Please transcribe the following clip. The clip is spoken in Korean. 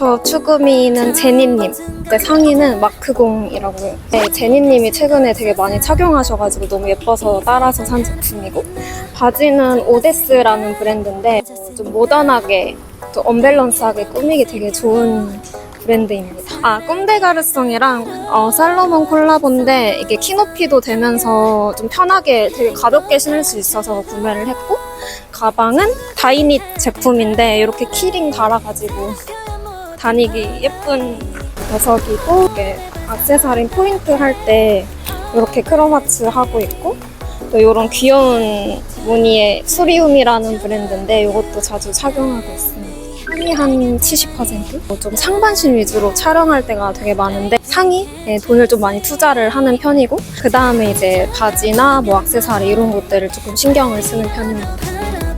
저 추구미는 제니님. 네, 상의는 마크공이라고요. 네, 제니님이 최근에 되게 많이 착용하셔가지고 너무 예뻐서 따라서 산 제품이고 바지는 오데스라는 브랜드인데 어, 좀 모던하게 또 언밸런스하게 꾸미기 되게 좋은 브랜드입니다. 아, 꼼데가르송이랑 어, 살로몬 콜라보인데 이게 키높이도 되면서 좀 편하게 되게 가볍게 신을 수 있어서 구매를 했고 가방은 다이닛 제품인데 이렇게 키링 달아가지고 다니기 예쁜 녀석이고 이게 액세서리 포인트 할 때 이렇게 크로마츠 하고 있고 또 이런 귀여운 무늬의 수리움이라는 브랜드인데 이것도 자주 착용하고 있습니다. 상의 한 70%? 좀 상반신 위주로 촬영할 때가 되게 많은데 상의에 돈을 좀 많이 투자를 하는 편이고 그 다음에 이제 바지나 뭐 액세서리 이런 것들을 조금 신경을 쓰는 편입니다.